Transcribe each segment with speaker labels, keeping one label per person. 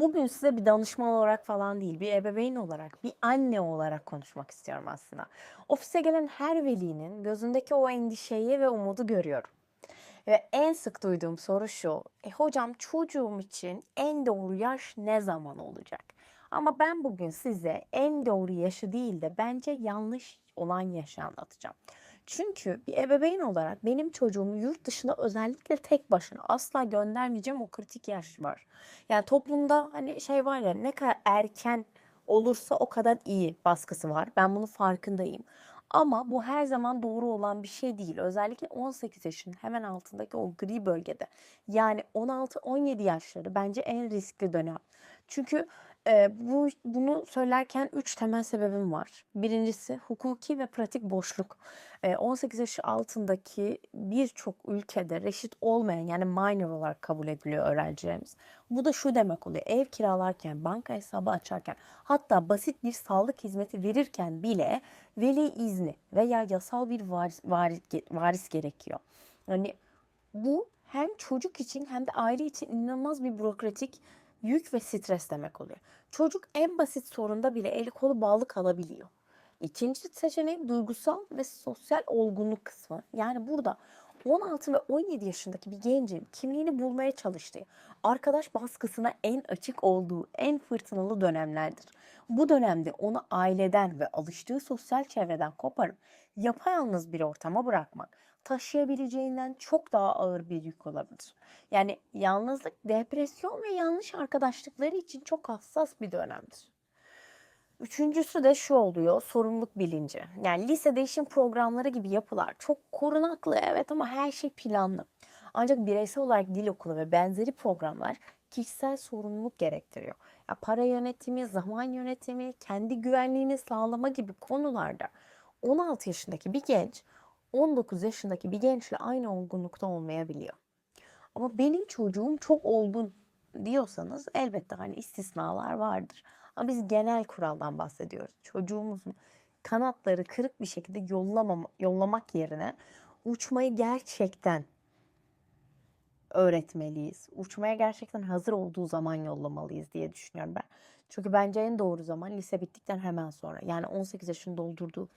Speaker 1: Bugün size bir danışman olarak falan değil, bir ebeveyn olarak, bir anne olarak konuşmak istiyorum aslında. Ofise gelen her velinin gözündeki o endişeyi ve umudu görüyorum. Ve en sık duyduğum soru şu. E hocam çocuğum için en doğru yaş ne zaman olacak? Ama ben bugün size en doğru yaşı değil de bence yanlış olan yaşı anlatacağım. Çünkü bir ebeveyn olarak benim çocuğumu yurt dışına özellikle tek başına asla göndermeyeceğim o kritik yaş var. Yani toplumda hani şey var ya ne kadar erken olursa o kadar iyi baskısı var. Ben bunun farkındayım. Ama bu her zaman doğru olan bir şey değil. Özellikle 18 yaşın hemen altındaki o gri bölgede. Yani 16-17 yaşları bence en riskli dönem. Çünkü e, bu bunu söylerken üç temel sebebim var. Birincisi hukuki ve pratik boşluk. E, 18 yaş altındaki birçok ülkede reşit olmayan yani minor olarak kabul ediliyor öğrencilerimiz. Bu da şu demek oluyor. Ev kiralarken, banka hesabı açarken, hatta basit bir sağlık hizmeti verirken bile veli izni veya yasal bir varis, varis, varis gerekiyor. Yani bu hem çocuk için hem de aile için inanılmaz bir bürokratik yük ve stres demek oluyor. Çocuk en basit sorunda bile eli kolu bağlı kalabiliyor. İkinci seçenek duygusal ve sosyal olgunluk kısmı. Yani burada 16 ve 17 yaşındaki bir gencin kimliğini bulmaya çalıştığı, arkadaş baskısına en açık olduğu en fırtınalı dönemlerdir. Bu dönemde onu aileden ve alıştığı sosyal çevreden koparıp yapayalnız bir ortama bırakmak taşıyabileceğinden çok daha ağır bir yük olabilir. Yani yalnızlık, depresyon ve yanlış arkadaşlıkları için çok hassas bir dönemdir. Üçüncüsü de şu oluyor, sorumluluk bilinci. Yani lise değişim programları gibi yapılar çok korunaklı evet ama her şey planlı. Ancak bireysel olarak dil okulu ve benzeri programlar kişisel sorumluluk gerektiriyor. Ya para yönetimi, zaman yönetimi, kendi güvenliğini sağlama gibi konularda 16 yaşındaki bir genç 19 yaşındaki bir gençle aynı olgunlukta olmayabiliyor. Ama benim çocuğum çok olgun diyorsanız elbette hani istisnalar vardır. Ama biz genel kuraldan bahsediyoruz. Çocuğumuzun kanatları kırık bir şekilde yollamam, yollamak yerine uçmayı gerçekten öğretmeliyiz. Uçmaya gerçekten hazır olduğu zaman yollamalıyız diye düşünüyorum ben. Çünkü bence en doğru zaman lise bittikten hemen sonra. Yani 18 yaşını doldurduğu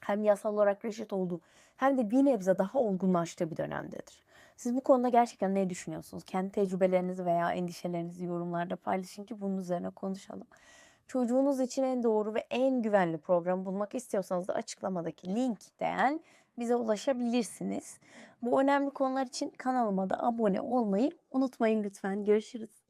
Speaker 1: hem yasal olarak reşit olduğu hem de bir nebze daha olgunlaştığı bir dönemdedir. Siz bu konuda gerçekten ne düşünüyorsunuz? Kendi tecrübelerinizi veya endişelerinizi yorumlarda paylaşın ki bunun üzerine konuşalım. Çocuğunuz için en doğru ve en güvenli programı bulmak istiyorsanız da açıklamadaki linkten bize ulaşabilirsiniz. Bu önemli konular için kanalıma da abone olmayı unutmayın lütfen. Görüşürüz.